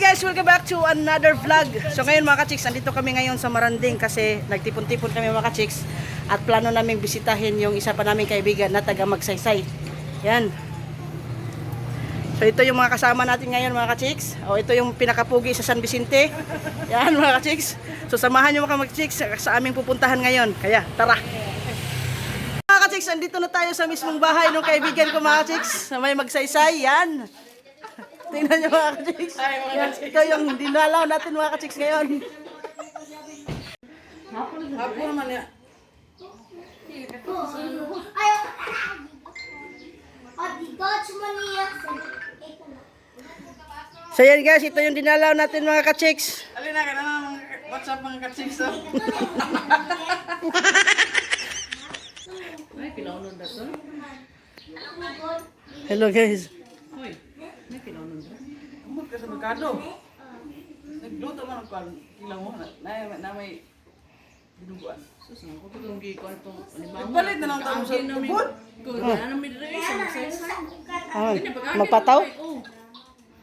guys, welcome back to another vlog. So ngayon mga ka-chicks, andito kami ngayon sa Maranding kasi nagtipon-tipon kami mga ka-chicks at plano naming bisitahin yung isa pa naming kaibigan na taga Magsaysay. Yan. So ito yung mga kasama natin ngayon mga ka-chicks. O ito yung pinakapugi sa San Vicente. Yan mga ka-chicks. So samahan nyo mga ka-chicks sa, aming pupuntahan ngayon. Kaya tara. Mga ka-chicks, andito na tayo sa mismong bahay ng kaibigan ko mga ka-chicks. Na may Magsaysay. Yan. Tingnan nyo mga ka-chicks. Ito yung dinalaw natin mga ka-chicks ngayon. Hapon naman ya. So yan guys, ito yung dinalaw natin mga ka-chicks. Alin na ka na mga WhatsApp mga katsings to. Ay, pinaunon na to. Hello guys. Hoy, may pinaunon na. Umot ka sa merkado. Nagluto man ang kwan. Ilang mo na. Na, na may binuguan. Sus, ako itong gikuan itong alimango. Nagbalit na lang tayo sa tubod. Ano namin rin sa magsaysa. Ah, magpataw? Oo.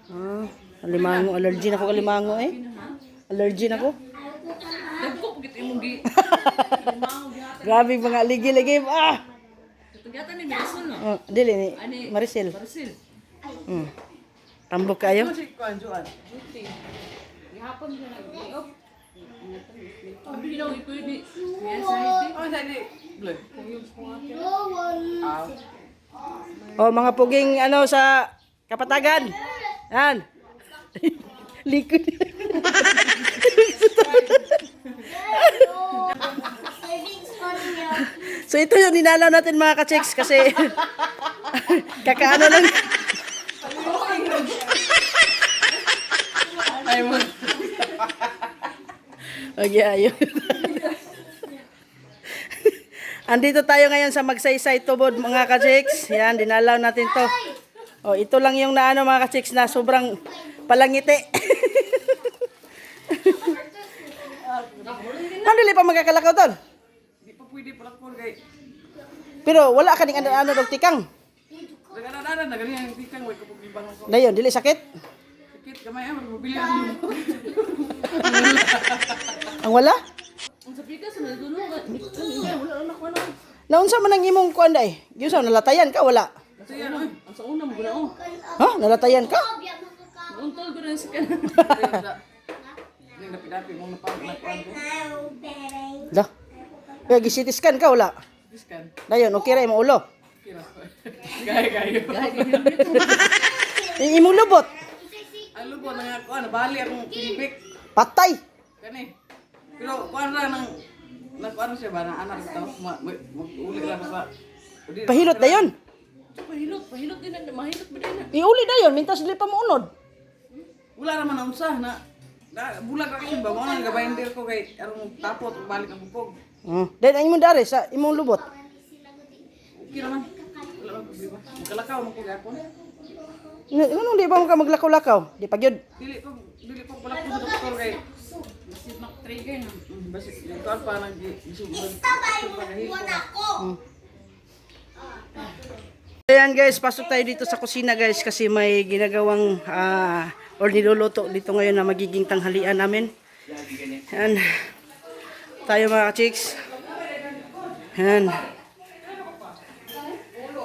Ah, alimango. Allergy na ko alimango eh. Allergy na ko. Dagko, pagit imong gi. Grabe mga ligi-ligi. Ah! Katagatan ni no? Oh, dili ni Ani, Maricel. Barasil. Tambok kayo? Gihapon ka na. Giop. Abi daw, ipwede. Sa hindi. Oh, sa di. Blood. Oh, mga puging ano sa kapatagan. Yan. Likod. so ito yung ninalaw natin mga ka-chicks kasi kakaano lang. Ay mo. Okay, ayun. Andito tayo ngayon sa Magsaysay Tubod mga ka-chicks. Yan, dinalaw natin to. Oh, ito lang yung naano mga ka-chicks na sobrang palangiti. Ano pa magkakalakaw tol? Di pa pwede pala ko kay. Pero wala ka ning ano ano dog tikang. Nagana-dana na ganyan yung tikang way kapag ibang. Dayon, dili sakit. Sakit kamay ah, mabili ang Ang wala? Ang sa pikas, nadulo ka. Wala na ako na. Naunsa man ang imong kuan day? Gyusaw nalatayan ka wala? Kasi yan, oy. Ang sa unang guna, oh. Ha? Nalatayan ka? Untol ko rin sa kanan. Napidapi mo na ko. Da. Kaya gi-CT scan ka wala? Diskan. Dayon, okay ra imong ulo. Kira. Gaya kayo. Yung imong lubot. Ang lubo na nga kuan, bali akong pinipik. Patay. Kani. Pero kuan ra nang nagkuan siya ba na anak ito, ma- ma- mag-uli lang sa Udi- Pahilot dayon. Pahilot, pahilot din na. Mahilot ba din na? Iuli dayon, mintas dili pa mo unod. Wala naman ang usah na na bulag ra kasi ba mo nang gabayan dir ko kay arong tapot balik ang bupog. Hmm. Then ang imong dari sa imong lubot. Okay naman. Magkalakaw man ko gyapon. Nganong di ba mo ka maglakaw-lakaw? Di pa gyud. Dili pa dili pa pala ko sa doktor kay Kasi mag-trigger na. mm, basi kuan pa nang gisugod. Ayan guys, pasok tayo dito sa kusina guys kasi may ginagawang ah, or niluluto dito ngayon na magiging tanghalian namin. Ayan. Tayo mga chicks. Ayan.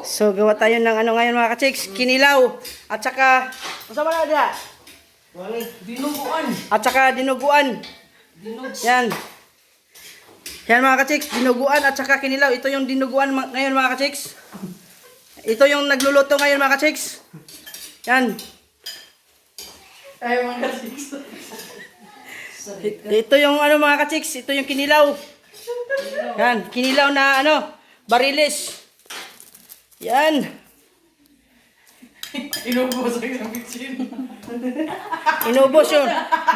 So gawa tayo ng ano ngayon mga chicks, kinilaw at saka Unsa man na diha? Dinuguan. At saka dinuguan. Yan. Yan mga ka-chicks, dinuguan at saka kinilaw. Ito yung dinuguan ngayon mga ka-chicks. Ito yung nagluluto ngayon mga ka-chicks. Yan. Ay mga. I- Ito yung ano mga ka-chicks, ito yung kinilaw. Yan, kinilaw na ano, barilis. Yan. Inubos ang isang bitsin. Inubos yun.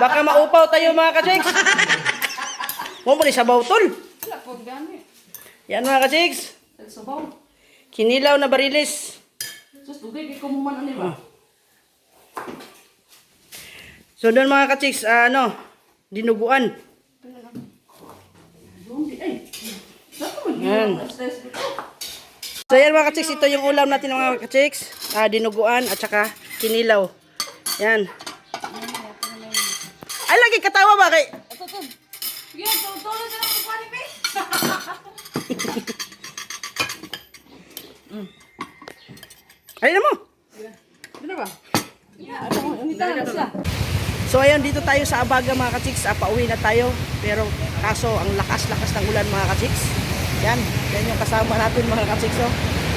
Baka maupaw tayo mga ka-chicks. Huwag mo ni sabaw tol. Wala po, gani. Yan mga ka-chicks. Sabaw. Kinilaw na barilis. Sus, dugay kay kumuman ani ba? So doon mga ka-chicks, ah, ano, dinuguan. Ay. Saan mo Yan. Dito? So yan mga ka-chicks, ito yung ulam natin mga ka-chicks. Ah, dinuguan at saka kinilaw. Yan. Ay, lagi katawa ba kay? Yan, tulo sa lang kukuha ni Pe. Ay na mo. Ano ba? So ayun, dito tayo sa Abaga mga kachiks. Ah, pauwi na tayo. Pero kaso ang lakas-lakas ng ulan mga kachiks. Yan, yan yung kasama natin mga kachiks. Oh.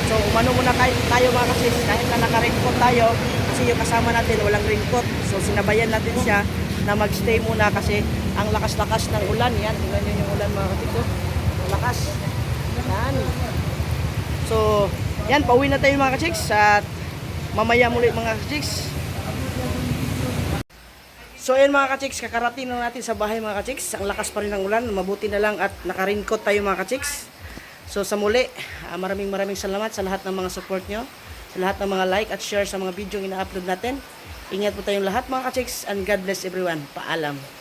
So umano muna kayo, tayo mga kachiks. Kahit na naka-raincoat tayo. Kasi yung kasama natin walang raincoat. So sinabayan natin siya na magstay muna kasi ang lakas-lakas ng ulan. Yan, tingnan nyo yung ulan mga kachiks. Ang lakas. Yan. So, yan, pauwi na tayo mga kachiks. At mamaya muli mga kachiks. So ayun mga kachiks, kakarating na natin sa bahay mga kachiks. Ang lakas pa rin ng ulan, mabuti na lang at naka-raincoat tayo mga kachiks. So sa muli, ah, maraming maraming salamat sa lahat ng mga support nyo, sa lahat ng mga like at share sa mga video ina-upload natin. Ingat po tayong lahat mga kachiks and God bless everyone. Paalam.